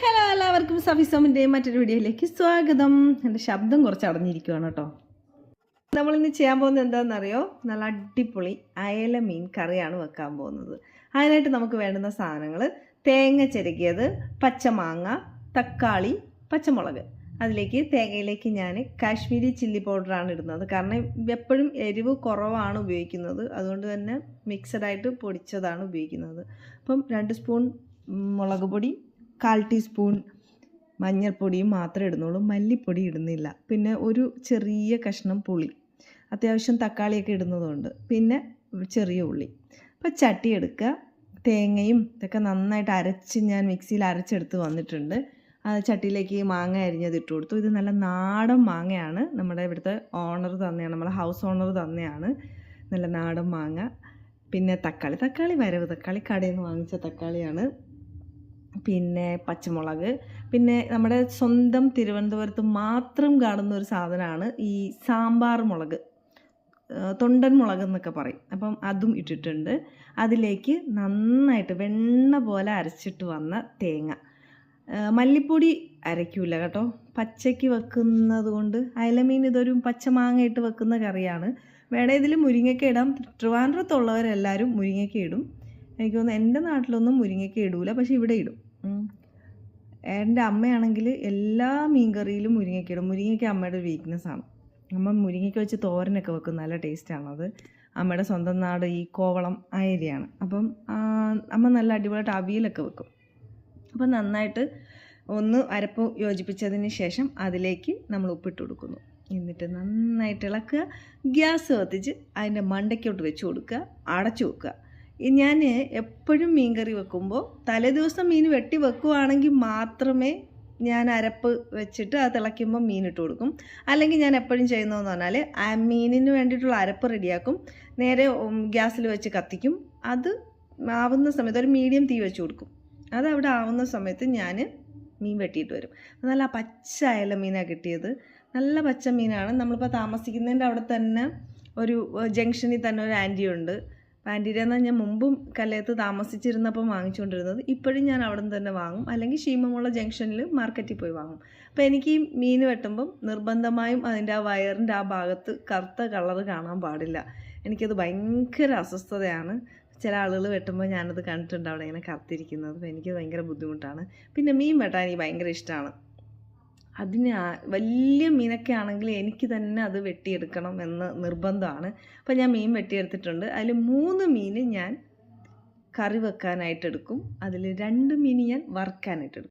Hello എല്ലാവർക്കും സഫിസോമിന്റെ മറ്റൊരു വീഡിയോയിലേക്ക് സ്വാഗതം. എന്റെ ശബ്ദം കുറച്ച് അടഞ്ഞിരിക്കുകയാണ് കേട്ടോ. നമ്മളിന്ന് ചെയ്യാൻ പോകുന്നത് എന്താണെന്നറിയോ? നല്ല അടിപൊളി അയല മീൻ കറിയാണ് വെക്കാൻ പോകുന്നത്. അതിനായിട്ട് നമുക്ക് വേണ്ടുന്ന സാധനങ്ങൾ തേങ്ങ ചിരകിയത് പച്ചമാങ്ങ തക്കാളി പച്ചമുളക്. അതിലേക്ക് തേങ്ങയിലേക്ക് ഞാൻ കാശ്മീരി ചില്ലി പൗഡറാണ് ഇടുന്നത്. കാരണം എപ്പോഴും എരിവ് കുറവാണ് ഉപയോഗിക്കുന്നത്. അതുകൊണ്ട് തന്നെ മിക്സഡായിട്ട് പൊടിച്ചതാണ് ഉപയോഗിക്കുന്നത്. അപ്പം രണ്ട് സ്പൂൺ മുളക് പൊടി കാൽ ടീസ്പൂൺ മഞ്ഞൾപ്പൊടിയും മാത്രമേ ഇടുന്നുള്ളൂ. മല്ലിപ്പൊടി ഇടുന്നില്ല. പിന്നെ ഒരു ചെറിയ കഷ്ണം പുളി. അത്യാവശ്യം തക്കാളിയൊക്കെ ഇടുന്നതുകൊണ്ട്. പിന്നെ ചെറിയ ഉള്ളി. അപ്പോൾ ചട്ടി എടുക്കുക. തേങ്ങയും ഇതൊക്കെ നന്നായിട്ട് അരച്ച് ഞാൻ മിക്സിയിൽ അരച്ചെടുത്ത് വന്നിട്ടുണ്ട്. ചട്ടിയിലേക്ക് മാങ്ങ അരിഞ്ഞത് ഇട്ട് കൊടുത്തു. ഇത് നല്ല നാടൻ മാങ്ങയാണ്. നമ്മുടെ ഇവിടുത്തെ ഓണർ തന്നെയാണ്. നമ്മളെ ഹൗസ് ഓണർ തന്നെയാണ്. നല്ല നാടൻ മാങ്ങ. പിന്നെ തക്കാളി. തക്കാളി വരവ് തക്കാളി. കടയിൽ നിന്ന് വാങ്ങിച്ച തക്കാളിയാണ്. പിന്നെ പച്ചമുളക്. പിന്നെ നമ്മുടെ സ്വന്തം തിരുവനന്തപുരത്ത് മാത്രം കാണുന്ന ഒരു സാധനമാണ് ഈ സാമ്പാർ മുളക്. തൊണ്ടൻ മുളക് എന്നൊക്കെ പറയും. അപ്പം അതും ഇട്ടിട്ടുണ്ട്. അതിലേക്ക് നന്നായിട്ട് വെണ്ണ പോലെ അരച്ചിട്ട് വന്ന തേങ്ങ. മല്ലിപ്പൊടി അരയ്ക്കൂല കേട്ടോ. പച്ചയ്ക്ക് വെക്കുന്നത് കൊണ്ട്. അയലമീൻ ഇതൊരു പച്ചമാങ്ങ ഇട്ട് വെക്കുന്ന കറിയാണ്. വേണേ ഇതിൽ മുരിങ്ങയ്ക്ക ഇടാം. ട്രിവാൻഡ്രത്തുള്ളവരെല്ലാവരും മുരിങ്ങയ്ക്ക ഇടും. എനിക്ക് തോന്നുന്നു എന്റെ നാട്ടിലൊന്നും മുരിങ്ങയ്ക്ക ഇടൂല പക്ഷെ ഇവിടെ ഇടും. എന്റെ അമ്മയാണെങ്കിൽ എല്ലാ മീൻകറിയിലും മുരിങ്ങയ്ക്ക ഇടും. മുരിങ്ങയ്ക്ക അമ്മയുടെ ഒരു വീക്ക്നെസ് ആണ്. അമ്മ മുരിങ്ങയ്ക്ക വെച്ച് തോരനൊക്കെ വെക്കും നല്ല ടേസ്റ്റാണത് അമ്മയുടെ സ്വന്തം നാട് ഈ കോവളം ആ ഏരിയയാണ് അപ്പം അമ്മ നല്ല അടിപൊളിയായിട്ട് അവിയലൊക്കെ വെക്കും. അപ്പം നന്നായിട്ട് ഒന്ന് അരപ്പ് യോജിപ്പിച്ചതിന് ശേഷം അതിലേക്ക് നമ്മൾ ഉപ്പിട്ട് കൊടുക്കുന്നു. എന്നിട്ട് നന്നായിട്ട് ഇളക്കുക. ഗ്യാസ് കത്തിച്ച് അതിന്റെ മണ്ടയ്ക്കോട്ട് വെച്ച് കൊടുക്കുക. അടച്ചു വെക്കുക. ഞാൻ എപ്പോഴും മീൻ കറി വെക്കുമ്പോൾ തലേദിവസം മീൻ വെട്ടി വെക്കുവാണെങ്കിൽ മാത്രമേ ഞാൻ അരപ്പ് വെച്ചിട്ട് അത് തിളയ്ക്കുമ്പോൾ മീൻ ഇട്ട് കൊടുക്കും. അല്ലെങ്കിൽ ഞാൻ എപ്പോഴും ചെയ്യുന്നതെന്ന് പറഞ്ഞാൽ ആ മീനിന് വേണ്ടിയിട്ടുള്ള അരപ്പ് റെഡിയാക്കും. നേരെ ഗ്യാസിൽ വെച്ച് കത്തിക്കും. അത് ആവുന്ന സമയത്ത് ഒരു മീഡിയം തീ വെച്ച് കൊടുക്കും. അത് അവിടെ ആവുന്ന സമയത്ത് ഞാൻ മീൻ വെട്ടിയിട്ട് വരും. നല്ല പച്ച അയല മീനാണ് കിട്ടിയത്. നല്ല പച്ച മീനാണ്. നമ്മളിപ്പോൾ താമസിക്കുന്നതിന്റെ അവിടെ തന്നെ ഒരു ജംഗ്ഷനിൽ തന്നെ ഒരു ആന്റി ഉണ്ട് ആന്റിയുടെ എന്നാൽ ഞാൻ മുമ്പും കല്ലയത്ത് താമസിച്ചിരുന്നപ്പം വാങ്ങിച്ചുകൊണ്ടിരുന്നത് ഇപ്പോഴും ഞാൻ അവിടെ നിന്ന് തന്നെ വാങ്ങും. അല്ലെങ്കിൽ ക്ഷീമമുള്ള ജംഗ്ഷനിൽ മാർക്കറ്റിൽ പോയി വാങ്ങും. അപ്പോൾ എനിക്ക് ഈ മീൻ വെട്ടുമ്പം നിർബന്ധമായും അതിന്റെ ആ വയറിന്റെ ആ ഭാഗത്ത് കറുത്ത കളർ കാണാൻ പാടില്ല. എനിക്കത് ഭയങ്കര അസ്വസ്ഥതയാണ്. ചില ആളുകൾ വെട്ടുമ്പോൾ ഞാനത് കണ്ടിട്ടുണ്ട് അവിടെ ഇങ്ങനെ കറുത്തിരിക്കുന്നത്. അപ്പോൾ എനിക്കത് ഭയങ്കര ബുദ്ധിമുട്ടാണ്. പിന്നെ മീൻ വെട്ടാൻ എനിക്ക് ഭയങ്കര ഇഷ്ടമാണ് അതിന് വലിയ മീനൊക്കെ ആണെങ്കിൽ എനിക്ക് തന്നെ അത് വെട്ടിയെടുക്കണം എന്ന് നിർബന്ധമാണ്. അപ്പം ഞാൻ മീൻ വെട്ടിയെടുത്തിട്ടുണ്ട്. അതിൽ മൂന്ന് മീൻ ഞാൻ കറി വെക്കാനായിട്ടെടുക്കും. അതിൽ രണ്ട് മീൻ ഞാൻ വറുക്കാനായിട്ട് എടുക്കും